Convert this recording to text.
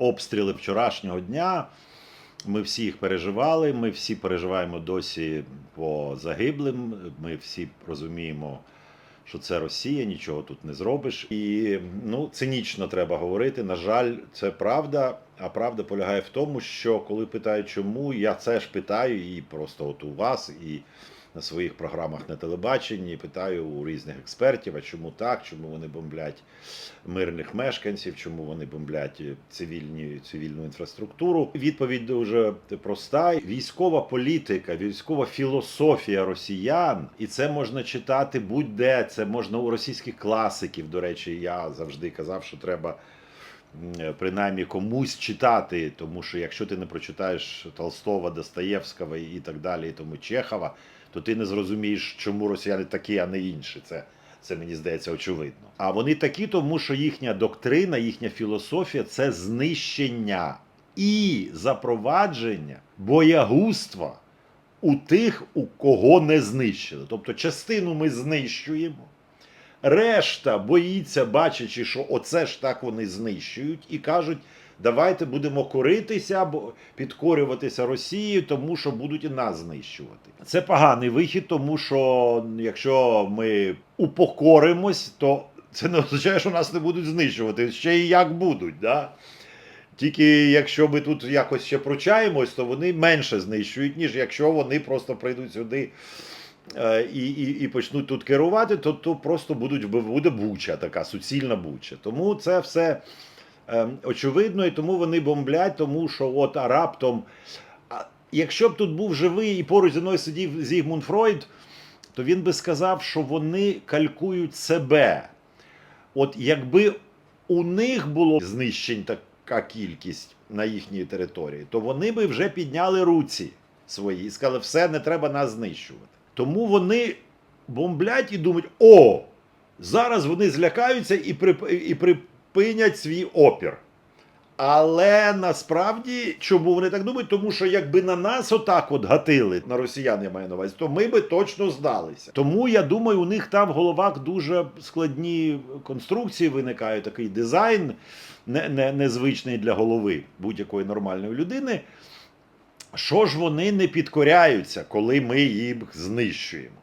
обстріли вчорашнього дня. Ми всі їх переживали. Ми всі переживаємо досі по загиблим. Ми всі розуміємо, що це Росія, нічого тут не зробиш. І ну, цинічно треба говорити. На жаль, це правда. А правда полягає в тому, що коли питають, чому, я це ж питаю і просто от у вас, і на своїх програмах на телебаченні, питаю у різних експертів, а чому так, чому вони бомблять мирних мешканців, чому вони бомблять цивільні, цивільну інфраструктуру. Відповідь дуже проста: військова політика, військова філософія росіян, і це можна читати будь-де. Це можна у російських класиків. До речі, я завжди казав, що треба. М, Принаймні комусь читати, тому що якщо ти не прочитаєш Толстого, Достоєвського і так далі, і тому Чехова, то ти не зрозумієш, чому росіяни такі, а не інші. Це, це мені здається очевидно. А вони такі, тому що їхня доктрина, їхня філософія це знищення і запровадження боягузтва у тих, у кого не знищили. Тобто частину ми знищуємо. Решта боїться, бачачи, що оце ж так вони знищують, і кажуть, давайте будемо коритися або підкорюватися Росії, тому що будуть і нас знищувати. Це поганий вихід, тому що якщо ми упокоримось, то це не означає, що нас не будуть знищувати. Ще і як будуть. Да? Тільки якщо ми тут якось ще пручаємось, то вони менше знищують, ніж якщо вони просто прийдуть сюди і, і, і почнуть тут керувати, то, то просто будуть буде буча така суцільна буча. Тому це все е, очевидно, і тому вони бомблять, тому що от а раптом. А, якщо б тут був живий і поруч зі мною сидів Зігмунд Фройд, то він би сказав, що вони калькують себе. От якби у них було знищень така кількість на їхній території, то вони би вже підняли руці свої і сказали, все, не треба нас знищувати. Тому вони бомблять і думають: о, зараз вони злякаються і, прип... і припинять свій опір. Але насправді, чому вони так думають? Тому що якби на нас отак от гатили, на росіян я маю на увазі, то ми би точно здалися. Тому я думаю, у них там в головах дуже складні конструкції виникають, такий дизайн не, не, незвичний для голови будь-якої нормальної людини. Що ж вони не підкоряються, коли ми їх знищуємо?